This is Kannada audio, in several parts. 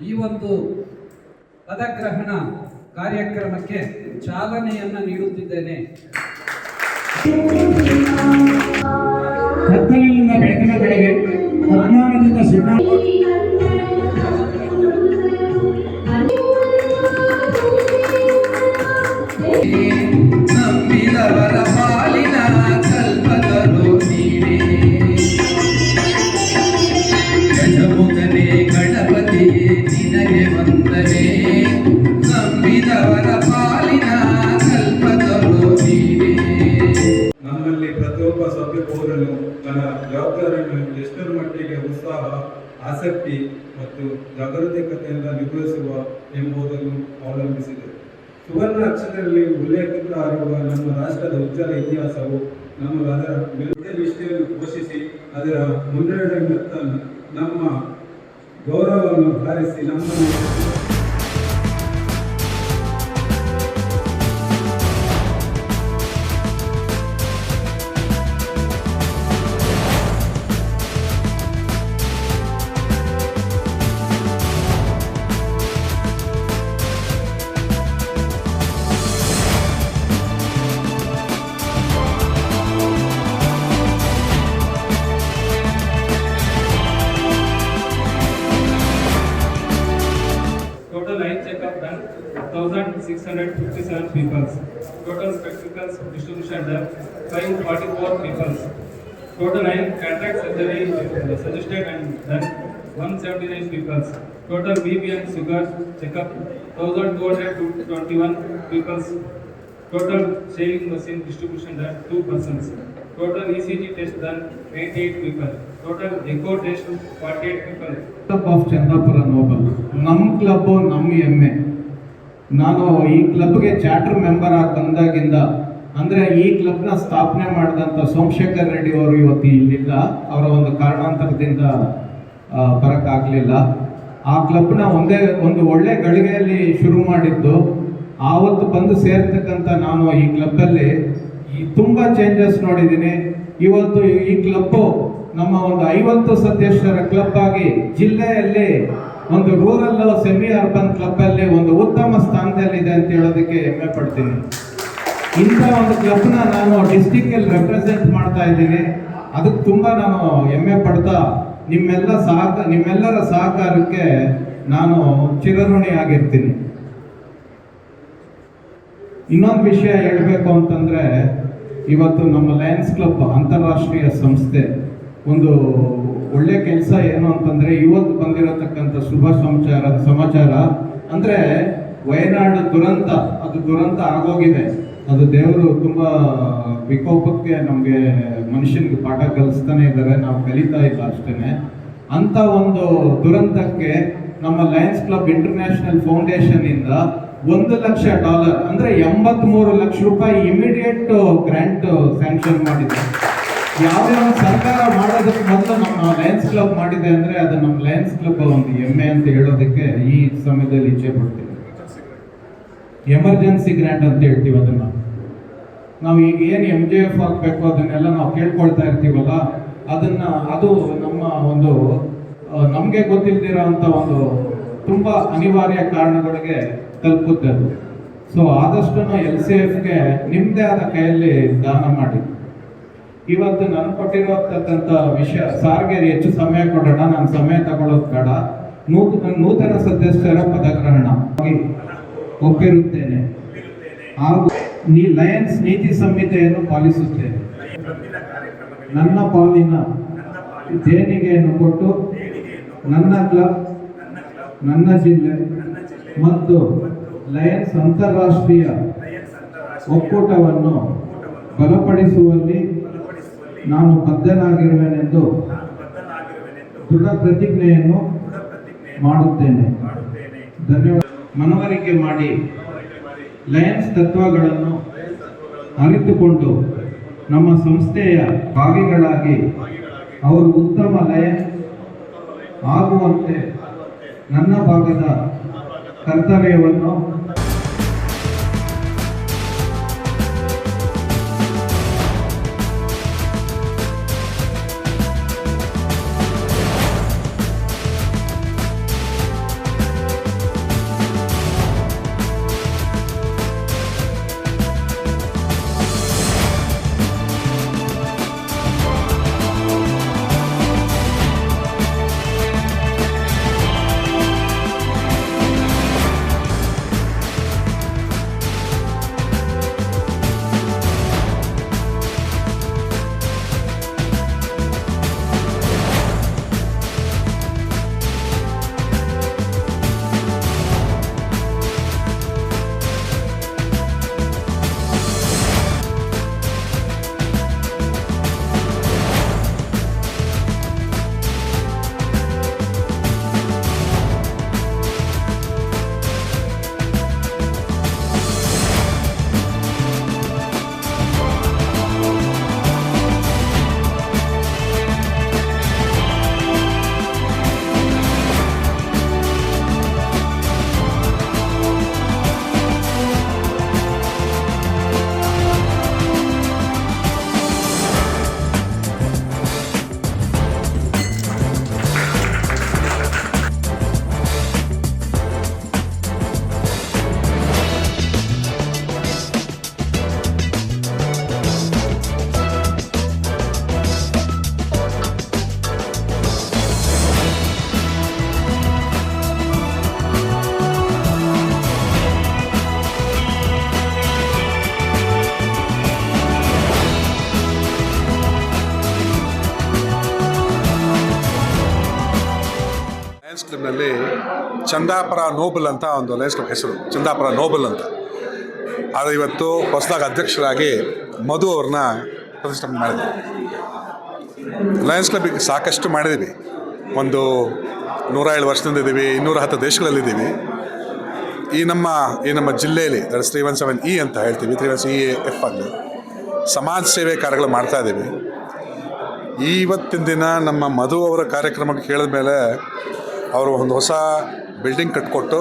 ಈ ಒಂದು ಪದಗ್ರಹಣ ಕಾರ್ಯಕ್ರಮಕ್ಕೆ ಚಾಲನೆಯನ್ನು ನೀಡುತ್ತಿದ್ದೇನೆ. ಕತ್ತಲಿನಿಂದ ಬೆಳಕಿನ ಕಡೆಗೆ ಅಜ್ಞಾನದಿಂದ ಮತ್ತು ಜಾಗರೂಕತೆಯಿಂದ ನಿರ್ವಹಿಸುವ ಎಂಬುದನ್ನು ಅವಲಂಬಿಸಿದೆ. ಸುವರ್ಣ ಅಕ್ಷರದಲ್ಲಿ ಉಲ್ಲೇಖಿತರಾಗಿರುವ ನಮ್ಮ ರಾಷ್ಟ್ರದ ಉಜ್ವಲ ಇತಿಹಾಸವು ನಮ್ಮ ಅದರ ನಿಷ್ಠೆಯನ್ನು ಪೋಷಿಸಿ ಅದರ ಮುನ್ನಡೆಯತ್ತ ನಮ್ಮ ಗೌರವವನ್ನು ಹಾರಿಸಿ ನಮ್ಮನ್ನು 167 peoples. Total spectacles distribution depth 544 peoples. Total 9 cataract surgery suggested and done 179 peoples. Total BP and sugar checkup 1221 peoples. Total shaving machine distribution done 2 persons. Total ECG test done 88 people. Total echo test 48 people. Club of Chandapura Noble. Nam club, nam MA. ನಾನು ಈ ಕ್ಲಬ್ಗೆ ಚಾರ್ಟರ್ ಮೆಂಬರ್ ಆಗಿ ಬಂದಾಗಿಂದ, ಅಂದರೆ ಈ ಕ್ಲಬ್ನ ಸ್ಥಾಪನೆ ಮಾಡಿದಂಥ ಸೋಮಶೇಖರ್ ರೆಡ್ಡಿ ಅವರು ಇವತ್ತು ಇಲ್ಲಿಲ್ಲ. ಅವರ ಒಂದು ಕಾರಣಾಂತರದಿಂದ ಬರೋಕ್ಕಾಗಲಿಲ್ಲ. ಆ ಕ್ಲಬ್ನ ಒಂದೇ, ಒಂದು ಒಳ್ಳೆ ಗಳಿಗೆಯಲ್ಲಿ ಶುರು ಮಾಡಿದ್ದು. ಆವತ್ತು ಬಂದು ಸೇರ್ತಕ್ಕಂಥ ನಾನು ಈ ಕ್ಲಬ್ಬಲ್ಲಿ ತುಂಬ ಚೇಂಜಸ್ ನೋಡಿದ್ದೀನಿ. ಇವತ್ತು ಈ ಕ್ಲಬ್ಬು ನಮ್ಮ ಒಂದು ಐವತ್ತು ಸದಸ್ಯರ ಕ್ಲಬ್ ಆಗಿ ಜಿಲ್ಲೆಯಲ್ಲಿ ಒಂದು ರೂರಲ್ ಸೆಮಿ ಅರ್ಬನ್ ಕ್ಲಬ್ ಅಲ್ಲಿ ಒಂದು ಉತ್ತಮ ಸ್ಥಾನದಲ್ಲಿದೆ ಅಂತ ಹೇಳೋದಕ್ಕೆ ಹೆಮ್ಮೆ ಪಡ್ತೀನಿ. ಇಂಥ ಒಂದು ಕ್ಲಬ್ನ ನಾನು ಡಿಸ್ಟಿಕ್ ಅಲ್ಲಿ ರೆಪ್ರೆಸೆಂಟ್ ಮಾಡ್ತಾ ಇದ್ದೀನಿ. ಅದಕ್ಕೆ ತುಂಬ ನಾನು ಹೆಮ್ಮೆ ಪಡ್ತಾ ನಿಮ್ಮೆಲ್ಲ ಸಹಕ, ನಿಮ್ಮೆಲ್ಲರ ಸಹಕಾರಕ್ಕೆ ನಾನು ಚಿರಋಣಿ ಆಗಿರ್ತೀನಿ. ಇನ್ನೊಂದು ವಿಷಯ ಹೇಳಬೇಕು ಅಂತಂದ್ರೆ, ಇವತ್ತು ನಮ್ಮ ಲಯನ್ಸ್ ಕ್ಲಬ್ ಅಂತಾರಾಷ್ಟ್ರೀಯ ಸಂಸ್ಥೆ ಒಂದು ಒಳ್ಳೆ ಕೆಲಸ ಏನು ಅಂತಂದ್ರೆ, ಇವತ್ತು ಬಂದಿರತಕ್ಕಂಥ ಶುಭ ಸಮಾಚಾರ ಸಮಾಚಾರ ಅಂದ್ರೆ ವಯನಾಡು ದುರಂತ, ಅದು ದುರಂತ ಆಗೋಗಿದೆ. ಅದು ದೇವರು ತುಂಬ ವಿಕೋಪಕ್ಕೆ ನಮಗೆ ಮನುಷ್ಯನಿಗೆ ಪಾಠ ಕಲಿಸ್ತಾನೆ ಇದ್ದಾರೆ. ನಾವು ಕಲಿತಾ ಇಲ್ಲ ಅಷ್ಟೇ ಅಂತ ಒಂದು ದುರಂತಕ್ಕೆ ನಮ್ಮ ಲಯನ್ಸ್ ಕ್ಲಬ್ ಇಂಟರ್ನ್ಯಾಷನಲ್ ಫೌಂಡೇಶನ್ ಇಂದ ಒಂದು ಲಕ್ಷ ಡಾಲರ್, ಅಂದ್ರೆ ಎಂಬತ್ ಮೂರು ಲಕ್ಷ ರೂಪಾಯಿ ಇಮಿಡಿಯೇಟ್ ಗ್ರಾಂಟ್ ಸ್ಯಾಂಕ್ಷನ್ ಮಾಡಿದೆ ಯಾವ್ಯಾವ ಸರ್ಕಾರ ಮಾಡೋದಕ್ಕೆ ಮೊದಲು ನಮ್ಮ ಲಯನ್ಸ್ ಕ್ಲಬ್ ಮಾಡಿದೆ ಅಂದ್ರೆ ಅದು ನಮ್ಮ ಲಯನ್ಸ್ ಕ್ಲಬ್ ಒಂದು ಹೆಮ್ಮೆ ಅಂತ ಹೇಳೋದಕ್ಕೆ ಈ ಸಮಯದಲ್ಲಿ ಇಚ್ಛೆ ಪಡ್ತೀನಿ. ಎಮರ್ಜೆನ್ಸಿ ಗ್ರಾಂಟ್ ಅಂತ ಹೇಳ್ತೀವಿ ಅದನ್ನ. ನಾವು ಈಗ ಏನು ಎಂ ಜಿ ಎಫ್ ಆಗಬೇಕು ಅದನ್ನೆಲ್ಲ ನಾವು ಕೇಳ್ಕೊಳ್ತಾ ಇರ್ತೀವಲ್ಲ, ಅದನ್ನ ಅದು ನಮ್ಮ ಒಂದು ನಮಗೆ ಗೊತ್ತಿಲ್ದಿರೋ ಅಂತ ಒಂದು ತುಂಬಾ ಅನಿವಾರ್ಯ ಕಾರಣಗಳಿಗೆ ತಲುಪುತ್ತೆ ಅದು. ಸೊ ಆದಷ್ಟು ಎಲ್ ಸಿ ಎಫ್ಗೆ ನಿಮ್ಮದೇ ಆದ ಕೈಯಲ್ಲಿ ದಾನ ಮಾಡಿ. ಇವತ್ತು ನಾನು ಕೊಟ್ಟಿರತಕ್ಕಂಥ ವಿಷಯ, ಸಾರಿಗೆ ಹೆಚ್ಚು ಸಮಯ ಕೊಡೋಣ, ನಾನು ಸಮಯ ತಗೊಳ್ಳೋದು ಬೇಡ. ನೂತನ ನೂತನ ಸದಸ್ಯರ ಪದಗ್ರಹಣ. ಒಪ್ಪಿರುತ್ತೇನೆ. ಹಾಗೂ ಲಯನ್ಸ್ ನೀತಿ ಸಂಹಿತೆಯನ್ನು ಪಾಲಿಸುತ್ತೇನೆ. ನನ್ನ ಪಾಲಿನ ದೇಣಿಗೆಯನ್ನು ಕೊಟ್ಟು ನನ್ನ ಕ್ಲಬ್, ನನ್ನ ಜಿಲ್ಲೆ ಮತ್ತು ಲಯನ್ಸ್ ಅಂತಾರಾಷ್ಟ್ರೀಯ ಒಕ್ಕೂಟವನ್ನು ಬಲಪಡಿಸುವಲ್ಲಿ ನಾನು ಬದ್ಧನಾಗಿರುವೆನೆಂದು ದೃಢ ಪ್ರತಿಜ್ಞೆಯನ್ನು ಮಾಡುತ್ತೇನೆ. ಧನ್ಯವಾದ ಮನವರಿಕೆ ಮಾಡಿ ಲಯನ್ಸ್ ತತ್ವಗಳನ್ನು ಅರಿತುಕೊಂಡು ನಮ್ಮ ಸಂಸ್ಥೆಯ ಭಾಗಿಗಳಾಗಿ ಅವರು ಉತ್ತಮ ಲಯನ್ ಆಗುವಂತೆ ನನ್ನ ಭಾಗದ ಕರ್ತವ್ಯವನ್ನು ತಾಲೂಕಿನಲ್ಲಿ ಚಂದಾಪುರ ನೋಬಲ್ ಅಂತ ಒಂದು ಲಯನ್ಸ್ ಕ್ಲಬ್ ಹೆಸರು, ಚಂದಾಪುರ ನೋಬಲ್ ಅಂತ. ಆದರೆ ಇವತ್ತು ಹೊಸದಾಗಿ ಅಧ್ಯಕ್ಷರಾಗಿ ಮಧು ಅವ್ರನ್ನ ಪ್ರತಿಷ್ಠಾಪನೆ ಮಾಡಿದ್ವಿ ಲಯನ್ಸ್ ಕ್ಲಬ್ಗೆ ಸಾಕಷ್ಟು ಮಾಡಿದ್ದೀವಿ ಒಂದು ನೂರ ಏಳು ವರ್ಷದಿಂದ ಇದ್ದೀವಿ ಇನ್ನೂರ ಹತ್ತು ದೇಶಗಳಲ್ಲಿದ್ದೀವಿ. ಈ ನಮ್ಮ ಈ ನಮ್ಮ ಜಿಲ್ಲೆಯಲ್ಲಿ ತ್ರೀ ಒನ್ ಸೆವೆನ್ ಇ ಅಂತ ಹೇಳ್ತೀವಿ, ತ್ರೀ ಒನ್ ಇ ಎಫ್ ಅಲ್ಲಿ ಸಮಾಜ ಸೇವೆ ಕಾರ್ಯಗಳು ಮಾಡ್ತಾ ಇದ್ದೀವಿ ಇವತ್ತಿನ ದಿನ ನಮ್ಮ ಮಧು ಅವರ ಕಾರ್ಯಕ್ರಮಕ್ಕೆ ಕೇಳಿದ ಮೇಲೆ ಅವರು ಒಂದು ಹೊಸ ಬಿಲ್ಡಿಂಗ್ ಕಟ್ಕೊಟ್ಟು,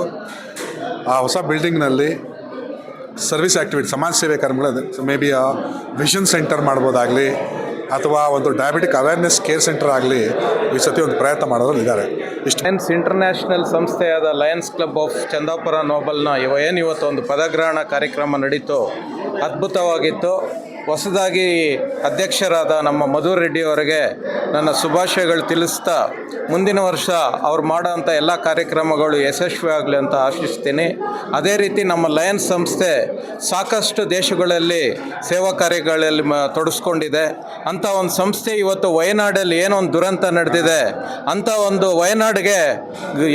ಆ ಹೊಸ ಬಿಲ್ಡಿಂಗ್ನಲ್ಲಿ ಸರ್ವಿಸ್ ಆ್ಯಕ್ಟಿವಿಟಿ ಸಮಾಜ ಸೇವೆ ಕಾರ್ಯಕ್ರಮಗಳು ಮೇ ಬಿ ವಿಷನ್ ಸೆಂಟರ್ ಮಾಡ್ಬೋದಾಗಲಿ, ಅಥವಾ ಒಂದು ಡಯಾಬಿಟಿಕ್ ಅವೇರ್ನೆಸ್ ಕೇರ್ ಸೆಂಟರ್ ಆಗಲಿ ಈ ಸತಿ ಒಂದು ಪ್ರಯತ್ನ ಮಾಡೋದ್ರಲ್ಲಿದ್ದಾರೆ ಇದ್ದಾರೆ. ಲಯನ್ಸ್ ಇಂಟರ್ನ್ಯಾಷನಲ್ ಸಂಸ್ಥೆಯಾದ ಲಯನ್ಸ್ ಕ್ಲಬ್ ಆಫ್ ಚಂದಾಪುರ ನೋಬಲ್ನ ಇವ ಏನು ಇವತ್ತು ಒಂದು ಪದಗ್ರಹಣ ಕಾರ್ಯಕ್ರಮ ನಡೀತು, ಅದ್ಭುತವಾಗಿತ್ತು. ಹೊಸದಾಗಿ ಅಧ್ಯಕ್ಷರಾದ ನಮ್ಮ ಮಧು ರೆಡ್ಡಿ ಅವರಿಗೆ ನನ್ನ ಶುಭಾಶಯಗಳು ತಿಳಿಸ್ತಾ ಮುಂದಿನ ವರ್ಷ ಅವ್ರು ಮಾಡೋಂಥ ಎಲ್ಲ ಕಾರ್ಯಕ್ರಮಗಳು ಯಶಸ್ವಿ ಆಗಲಿ ಅಂತ ಆಶಿಸ್ತೀನಿ. ಅದೇ ರೀತಿ ನಮ್ಮ ಲಯನ್ಸ್ ಸಂಸ್ಥೆ ಸಾಕಷ್ಟು ದೇಶಗಳಲ್ಲಿ ಸೇವಾ ಕಾರ್ಯಗಳಲ್ಲಿ ಮ ತೊಡಸ್ಕೊಂಡಿದೆ. ಅಂಥ ಒಂದು ಸಂಸ್ಥೆ ಇವತ್ತು ವಯನಾಡಲ್ಲಿ ಏನೋ ಒಂದು ದುರಂತ ನಡೆದಿದೆ. ಅಂಥ ಒಂದು ವಯನಾಡಿಗೆ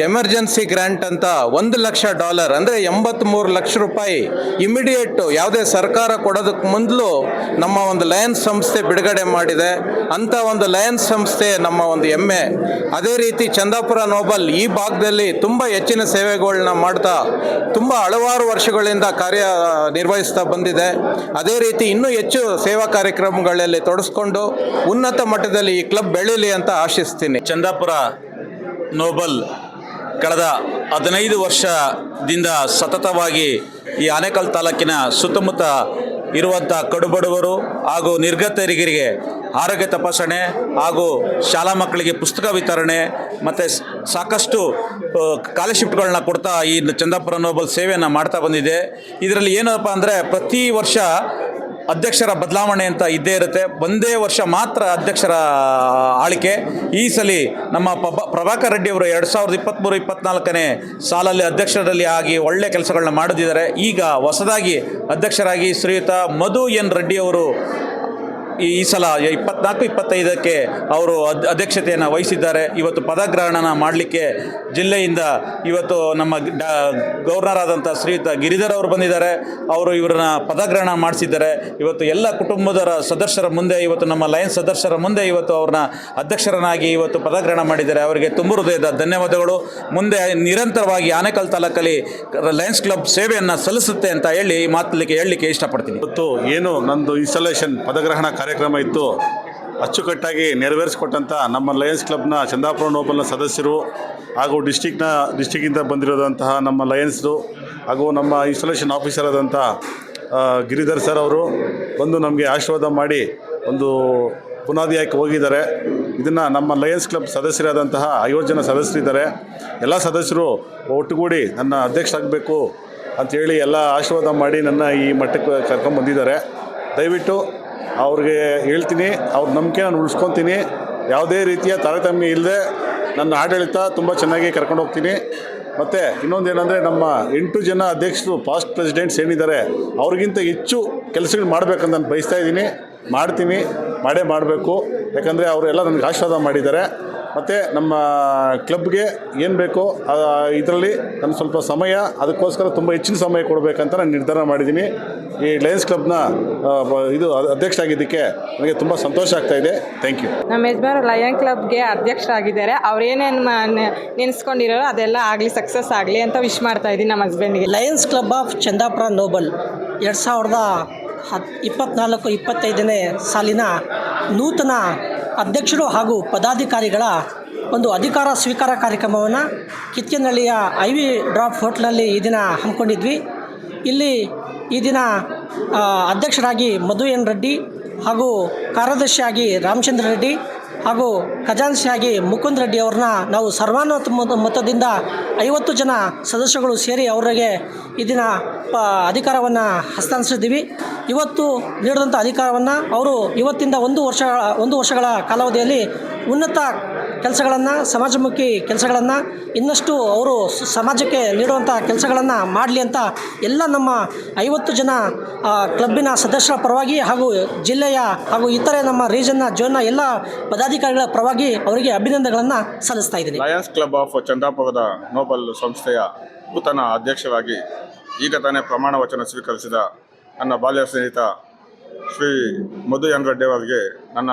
ಎಮರ್ಜೆನ್ಸಿ ಗ್ರ್ಯಾಂಟ್ ಅಂತ ಒಂದು ಲಕ್ಷ ಡಾಲರ್ ಅಂದರೆ ಎಂಬತ್ತ್ಮೂರು ಲಕ್ಷ ರೂಪಾಯಿ ಇಮಿಡಿಯೇಟು ಯಾವುದೇ ಸರ್ಕಾರ ಕೊಡೋದಕ್ಕೆ ಮೊದಲು ನಮ್ಮ ಒಂದು ಲಯನ್ಸ್ ಸಂಸ್ಥೆ ಬಿಡುಗಡೆ ಮಾಡಿದೆ. ಅಂಥ ಒಂದು ಲಯನ್ಸ್ ಸಂಸ್ಥೆ ನಮ್ಮ ಒಂದು ಹೆಮ್ಮೆ. ಅದೇ ರೀತಿ ಚಂದಾಪುರ ನೋಬಲ್ ಈ ಭಾಗದಲ್ಲಿ ತುಂಬ ಹೆಚ್ಚಿನ ಸೇವೆಗಳನ್ನ ಮಾಡ್ತಾ ತುಂಬ ಹಲವಾರು ವರ್ಷಗಳಿಂದ ಕಾರ್ಯ ನಿರ್ವಹಿಸ್ತಾ ಬಂದಿದೆ. ಅದೇ ರೀತಿ ಇನ್ನೂ ಹೆಚ್ಚು ಸೇವಾ ಕಾರ್ಯಕ್ರಮಗಳಲ್ಲಿ ತೊಡಸ್ಕೊಂಡು ಉನ್ನತ ಮಟ್ಟದಲ್ಲಿ ಈ ಕ್ಲಬ್ ಬೆಳೀಲಿ ಅಂತ ಆಶಿಸ್ತೀನಿ. ಚಂದಾಪುರ ನೋಬಲ್ ಕಳೆದ ಹದಿನೈದು ವರ್ಷದಿಂದ ಸತತವಾಗಿ ಈ ಆನೇಕಲ್ ತಾಲೂಕಿನ ಸುತ್ತಮುತ್ತ ಇರುವಂಥ ಕಡುಬಡವರು ಹಾಗೂ ನಿರ್ಗತರಿಗರಿಗೆ ಆರೋಗ್ಯ ತಪಾಸಣೆ ಹಾಗೂ ಶಾಲಾ ಮಕ್ಕಳಿಗೆ ಪುಸ್ತಕ ವಿತರಣೆ ಮತ್ತು ಸಾಕಷ್ಟು ಸ್ಕಾಲರ್ಶಿಪ್ಗಳನ್ನ ಕೊಡ್ತಾ ಈ ಚಂದಾಪುರ ನೋಬಲ್ ಸೇವೆಯನ್ನು ಮಾಡ್ತಾ ಬಂದಿದೆ. ಇದರಲ್ಲಿ ಏನಪ್ಪ ಅಂದರೆ ಪ್ರತಿ ವರ್ಷ ಅಧ್ಯಕ್ಷರ ಬದಲಾವಣೆ ಅಂತ ಇದ್ದೇ ಇರುತ್ತೆ. ಒಂದೇ ವರ್ಷ ಮಾತ್ರ ಅಧ್ಯಕ್ಷರ ಆಳಿಕೆ ಈ ಸಲ ನಮ್ಮ ಪಬ ಪ್ರಭಾಕರ್ ರೆಡ್ಡಿ ಅವರು ಎರಡು ಸಾವಿರದ ಇಪ್ಪತ್ತ್ಮೂರು ಇಪ್ಪತ್ನಾಲ್ಕನೇ ಸಾಲಲ್ಲಿ ಅಧ್ಯಕ್ಷರಲ್ಲಿ ಆಗಿ ಒಳ್ಳೆ ಕೆಲಸಗಳನ್ನ ಮಾಡಿದ್ದಾರೆ ಈಗ ಹೊಸದಾಗಿ ಅಧ್ಯಕ್ಷರಾಗಿ ಶ್ರೀಯುತ ಮಧು ಎನ್ ರೆಡ್ಡಿ ಅವರು ಈ ಸಲ ಇಪ್ಪತ್ನಾಲ್ಕು, ಇಪ್ಪತ್ತೈದಕ್ಕೆ ಅವರು ಅಧ್ಯಕ್ಷತೆಯನ್ನು ವಹಿಸಿದ್ದಾರೆ. ಇವತ್ತು ಪದಗ್ರಹಣನ ಮಾಡಲಿಕ್ಕೆ ಜಿಲ್ಲೆಯಿಂದ ಇವತ್ತು ನಮ್ಮ ಗವರ್ನರ್ ಆದಂಥ ಶ್ರೀಯುತ ಗಿರಿಧರ್ ಅವರು ಬಂದಿದ್ದಾರೆ. ಅವರು ಇವರನ್ನ ಪದಗ್ರಹಣ ಮಾಡಿಸಿದ್ದಾರೆ. ಇವತ್ತು ಎಲ್ಲ ಕುಟುಂಬದರ ಸದಸ್ಯರ ಮುಂದೆ, ಇವತ್ತು ನಮ್ಮ ಲಯನ್ಸ್ ಸದಸ್ಯರ ಮುಂದೆ ಇವತ್ತು ಅವ್ರನ್ನ ಅಧ್ಯಕ್ಷರನ್ನಾಗಿ ಇವತ್ತು ಪದಗ್ರಹಣ ಮಾಡಿದ್ದಾರೆ. ಅವರಿಗೆ ತುಂಬ ಹೃದಯದ ಧನ್ಯವಾದಗಳು. ಮುಂದೆ ನಿರಂತರವಾಗಿ ಆನೇಕಲ್ ತಾಲೂಕಲ್ಲಿ ಲಯನ್ಸ್ ಕ್ಲಬ್ ಸೇವೆಯನ್ನು ಸಲ್ಲಿಸುತ್ತೆ ಅಂತ ಹೇಳಿ ಮಾತಲಿಕ್ಕೆ ಹೇಳಲಿಕ್ಕೆ ಇಷ್ಟಪಡ್ತೀನಿ. ಇವತ್ತು ಏನು ನಂದು ಇನ್ಸ್ಟಾಲೇಷನ್ ಪದಗ್ರಹಣ ಕಾರ್ಯಕ್ರಮ ಇತ್ತು. ಅಚ್ಚುಕಟ್ಟಾಗಿ ನೆರವೇರಿಸಿಕೊಟ್ಟಂಥ ನಮ್ಮ ಲಯನ್ಸ್ ಕ್ಲಬ್ನ ಚಂದಾಪುರ ನೋಬಲ್ನ ಸದಸ್ಯರು ಹಾಗೂ ಡಿಸ್ಟಿಕ್ನ ಡಿಸ್ಟಿಕ್ಕಿಂದ ಬಂದಿರೋದಂತಹ ನಮ್ಮ ಲಯನ್ಸ್ದು ಹಾಗೂ ನಮ್ಮ ಇನ್ಸ್ಟಾಲೇಷನ್ ಆಫೀಸರ್ ಆದಂಥ ಗಿರಿಧರ್ ಸರ್ ಅವರು ಬಂದು ನಮಗೆ ಆಶೀರ್ವಾದ ಮಾಡಿ ಒಂದು ಬುನಾದಿಯಾಗಿ ಹೋಗಿದ್ದಾರೆ. ಇದನ್ನು ನಮ್ಮ ಲಯನ್ಸ್ ಕ್ಲಬ್ ಸದಸ್ಯರಾದಂತಹ ಐವತ್ತು ಜನ ಸದಸ್ಯರಿದ್ದಾರೆ ಎಲ್ಲ ಸದಸ್ಯರು ಒಟ್ಟುಗೂಡಿ ನನ್ನ ಅಧ್ಯಕ್ಷ ಆಗಬೇಕು ಅಂಥೇಳಿ ಎಲ್ಲ ಆಶೀರ್ವಾದ ಮಾಡಿ ನನ್ನ ಈ ಮಟ್ಟಕ್ಕೆ ಕರ್ಕೊಂಡು ಬಂದಿದ್ದಾರೆ. ದಯವಿಟ್ಟು ಅವ್ರಿಗೆ ಹೇಳ್ತೀನಿ, ಅವ್ರ ನಂಬಿಕೆ ನಾನು ಉಳಿಸ್ಕೊತೀನಿ. ಯಾವುದೇ ರೀತಿಯ ತಾರತಮ್ಯ ಇಲ್ಲದೆ ನನ್ನ ಆಡಳಿತ ತುಂಬ ಚೆನ್ನಾಗಿ ಕರ್ಕೊಂಡು ಹೋಗ್ತೀನಿ. ಮತ್ತು ಇನ್ನೊಂದು ಏನಂದರೆ ನಮ್ಮ ಎಂಟು ಜನ ಅಧ್ಯಕ್ಷರು ಪಾಸ್ಟ್ ಪ್ರೆಸಿಡೆಂಟ್ಸ್ ಏನಿದ್ದಾರೆ, ಅವ್ರಿಗಿಂತ ಹೆಚ್ಚು ಕೆಲಸಗಳು ಮಾಡಬೇಕಂತ ನಾನು ಬಯಸ್ತಾ ಇದ್ದೀನಿ. ಮಾಡ್ತೀನಿ, ಮಾಡೇ ಮಾಡಬೇಕು. ಯಾಕಂದರೆ ಅವರೆಲ್ಲ ನನಗೆ ಆಶೀರ್ವಾದ ಮಾಡಿದ್ದಾರೆ. ಮತ್ತು ನಮ್ಮ ಕ್ಲಬ್ಗೆ ಏನು ಬೇಕೋ ಇದರಲ್ಲಿ ನಾನು ಸ್ವಲ್ಪ ಸಮಯ, ಅದಕ್ಕೋಸ್ಕರ ತುಂಬ ಹೆಚ್ಚಿನ ಸಮಯ ಕೊಡಬೇಕಂತ ನಾನು ನಿರ್ಧಾರ ಮಾಡಿದ್ದೀನಿ. ಈ ಲಯನ್ಸ್ ಕ್ಲಬ್ನ ಬ- ಇದು ಅಧ್ಯಕ್ಷ ಆಗಿದ್ದಕ್ಕೆ ನನಗೆ ತುಂಬ ಸಂತೋಷ ಆಗ್ತಾ ಇದೆ ಥ್ಯಾಂಕ್ ಯು. ನಮ್ಮ ಯಜಮಾನ ಲಯನ್ ಕ್ಲಬ್ಗೆ ಅಧ್ಯಕ್ಷರಾಗಿದ್ದಾರೆ. ಅವ್ರು ಏನೇನು ನೆನೆಸ್ಕೊಂಡಿರೋ ಅದೆಲ್ಲ ಆಗಲಿ ಸಕ್ಸಸ್ ಆಗಲಿ ಅಂತ ವಿಶ್ ಮಾಡ್ತಾ ಇದ್ದೀನಿ ನಮ್ಮ ಹಸ್ಬೆಂಡ್ಗೆ. Lions Club of Chandapura noble ಎರಡು ಸಾವಿರದ ಹತ್ ಇಪ್ಪತ್ನಾಲ್ಕು ಇಪ್ಪತ್ತೈದನೇ ಸಾಲಿನ ನೂತನ ಅಧ್ಯಕ್ಷರು ಹಾಗೂ ಪದಾಧಿಕಾರಿಗಳ ಒಂದು ಅಧಿಕಾರ ಸ್ವೀಕಾರ ಕಾರ್ಯಕ್ರಮವನ್ನು ಕಿತ್ತನಹಳ್ಳಿಯ ಐ ವಿ ಡ್ರಾಪ್ ಹೋಟ್ಲಲ್ಲಿ ಈ ದಿನ ಹಮ್ಮಿಕೊಂಡಿದ್ವಿ. ಇಲ್ಲಿ ಈ ದಿನ ಅಧ್ಯಕ್ಷರಾಗಿ ಮಧು ಎನ್ ರೆಡ್ಡಿ ಹಾಗೂ ಕಾರ್ಯದರ್ಶಿಯಾಗಿ ರಾಮಚಂದ್ರ ರೆಡ್ಡಿ ಹಾಗೂ ಖಜಾನ್ಸಿಯಾಗಿ ಮುಕುಂದ್ ರೆಡ್ಡಿ ಅವ್ರನ್ನ ನಾವು ಸರ್ವಾನುಮತ ಮತ- ಮತದಿಂದ ಐವತ್ತು ಜನ ಸದಸ್ಯಗಳು ಸೇರಿ ಅವರಿಗೆ ಈ ದಿನ ಪ ಅಧಿಕಾರವನ್ನು ಹಸ್ತಾಂತರಿಸಿದ್ದೀವಿ. ಇವತ್ತು ನೀಡಿದಂಥ ಅಧಿಕಾರವನ್ನು ಅವರು ಇವತ್ತಿಂದ ಒಂದು ವರ್ಷ, ಒಂದು ವರ್ಷಗಳ ಕಾಲಾವಧಿಯಲ್ಲಿ ಉನ್ನತ ಕೆಲಸಗಳನ್ನು, ಸಮಾಜಮುಖಿ ಕೆಲಸಗಳನ್ನು, ಇನ್ನಷ್ಟು ಅವರು ಸಮಾಜಕ್ಕೆ ನೀಡುವಂಥ ಕೆಲಸಗಳನ್ನು ಮಾಡಲಿ ಅಂತ ಎಲ್ಲ ನಮ್ಮ ಐವತ್ತು ಜನ ಕ್ಲಬ್ಬಿನ ಸದಸ್ಯರ ಪರವಾಗಿ ಹಾಗೂ ಜಿಲ್ಲೆಯ ಹಾಗೂ ಇತರೆ ನಮ್ಮ ರೀಜನ್ನ, ಜೋನ್ನ ಎಲ್ಲ ಪದಾಧಿಕಾರಿಗಳ ಪರವಾಗಿ ಅವರಿಗೆ ಅಭಿನಂದನೆಗಳನ್ನು ಸಲ್ಲಿಸ್ತಾ ಇದ್ದೀನಿ. ಲಯನ್ಸ್ ಕ್ಲಬ್ ಆಫ್ ಚಂದಾಪುರದ ನೋಬಲ್ ಸಂಸ್ಥೆಯ ನೂತನ ಅಧ್ಯಕ್ಷರಾಗಿ ಈಗ ತಾನೇ ಪ್ರಮಾಣ ವಚನ ಸ್ವೀಕರಿಸಿದ ನನ್ನ ಬಾಲ್ಯ ಸ್ನೇಹಿತ ಶ್ರೀ ಮಧು ಎನ್ ರೆಡ್ಡಿ ಅವರಿಗೆ ನನ್ನ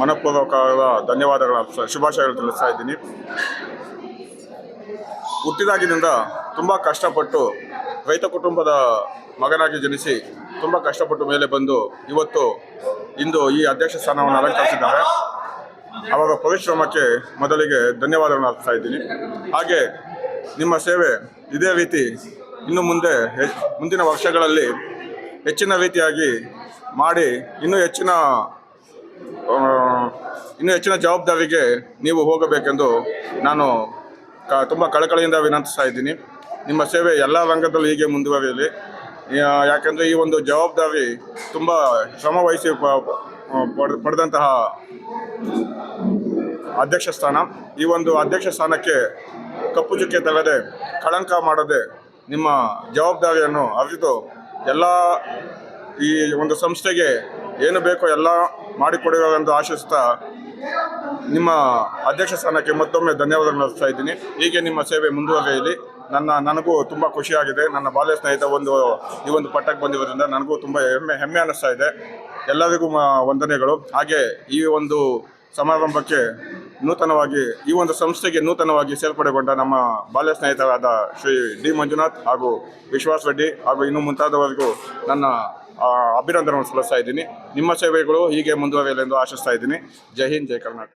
ಮನಪೂರ್ವಕವಾದ ಧನ್ಯವಾದಗಳ ಶುಭಾಶಯಗಳು ತಿಳಿಸ್ತಾ ಇದ್ದೀನಿ. ಹುಟ್ಟಿದಾಗಿನಿಂದ ತುಂಬ ಕಷ್ಟಪಟ್ಟು ರೈತ ಕುಟುಂಬದ ಮಗನಾಗಿ ಜನಿಸಿ ತುಂಬ ಕಷ್ಟಪಟ್ಟು ಮೇಲೆ ಬಂದು ಇವತ್ತು ಇಂದು ಈ ಅಧ್ಯಕ್ಷ ಸ್ಥಾನವನ್ನು ಅಲಂಕರಿಸಿದ್ದಾರೆ. ಅವರ ಪರಿಶ್ರಮಕ್ಕೆ ಮೊದಲಿಗೆ ಧನ್ಯವಾದಗಳನ್ನು ಅರ್ಪಿಸ್ತಾ ಇದ್ದೀನಿ. ಹಾಗೆ ನಿಮ್ಮ ಸೇವೆ ಇದೇ ರೀತಿ ಇನ್ನು ಮುಂದೆ ಮುಂದಿನ ವರ್ಷಗಳಲ್ಲಿ ಹೆಚ್ಚಿನ ರೀತಿಯಾಗಿ ಮಾಡಿ, ಇನ್ನೂ ಹೆಚ್ಚಿನ ಇನ್ನೂ ಹೆಚ್ಚಿನ ಜವಾಬ್ದಾರಿಗೆ ನೀವು ಹೋಗಬೇಕೆಂದು ನಾನು ಕ, ತುಂಬ ಕಳಕಳಿಯಿಂದ ವಿನಂತಿಸ್ತಾ ಇದ್ದೀನಿ. ನಿಮ್ಮ ಸೇವೆ ಎಲ್ಲ ರಂಗದಲ್ಲೂ ಹೀಗೆ ಮುಂದುವರಿಯಲಿ. ಯಾಕೆಂದರೆ ಈ ಒಂದು ಜವಾಬ್ದಾರಿ ತುಂಬ ಶ್ರಮ ವಹಿಸಿ ಪಡೆದಂತಹ ಅಧ್ಯಕ್ಷ ಸ್ಥಾನ. ಈ ಒಂದು ಅಧ್ಯಕ್ಷ ಸ್ಥಾನಕ್ಕೆ ಕಪ್ಪು ಚುಕ್ಕೆ ತಗದೆ ಕಳಂಕ ಮಾಡದೆ ನಿಮ್ಮ ಜವಾಬ್ದಾರಿಯನ್ನು ಅರಿತು ಎಲ್ಲ ಈ ಒಂದು ಸಂಸ್ಥೆಗೆ ಏನು ಬೇಕೋ ಎಲ್ಲ ಮಾಡಿಕೊಡುವೆಂದು ಆಶಿಸ್ತಾ ನಿಮ್ಮ ಅಧ್ಯಕ್ಷ ಸ್ಥಾನಕ್ಕೆ ಮತ್ತೊಮ್ಮೆ ಧನ್ಯವಾದಗಳನ್ನು ಅರ್ಪಿಸ್ತಾ ಇದ್ದೀನಿ. ಹೀಗೆ ನಿಮ್ಮ ಸೇವೆ ಮುಂದುವರೆಯಲಿ ನನ್ನ, ನನಗೂ ತುಂಬ ಖುಷಿಯಾಗಿದೆ. ನನ್ನ ಬಾಲ್ಯ ಸ್ನೇಹಿತ ಒಂದು, ಈ ಒಂದು ಪಟ್ಟಕ್ಕೆ ಬಂದಿರೋದ್ರಿಂದ ನನಗೂ ತುಂಬ ಹೆಮ್ಮೆ ಹೆಮ್ಮೆ ಅನ್ನಿಸ್ತಾ ಇದೆ. ಎಲ್ಲರಿಗೂ ವಂದನೆಗಳು. ಹಾಗೆ ಈ ಒಂದು ಸಮಾರಂಭಕ್ಕೆ ನೂತನವಾಗಿ, ಈ ಒಂದು ಸಂಸ್ಥೆಗೆ ನೂತನವಾಗಿ ಸೇರ್ಪಡೆಗೊಂಡ ನಮ್ಮ ಬಾಲ್ಯ ಸ್ನೇಹಿತರಾದ ಶ್ರೀ ಡಿ ಮಂಜುನಾಥ್ ಹಾಗೂ ವಿಶ್ವಾಸ್ ರೆಡ್ಡಿ ಹಾಗೂ ಇನ್ನು ಮುಂತಾದವರಿಗೂ ನನ್ನ ಅಭಿನಂದನೆಗಳನ್ನು ಸಲ್ಲಿಸ್ತಾ ಇದ್ದೀನಿ. ನಿಮ್ಮ ಸೇವೆಗಳು ಹೀಗೆ ಮುಂದುವರಿಯಲೆಂದು ಆಶಿಸ್ತಾ ಇದ್ದೀನಿ. ಜೈ ಹಿಂದ್ ಜೈ ಕರ್ನಾಟಕ.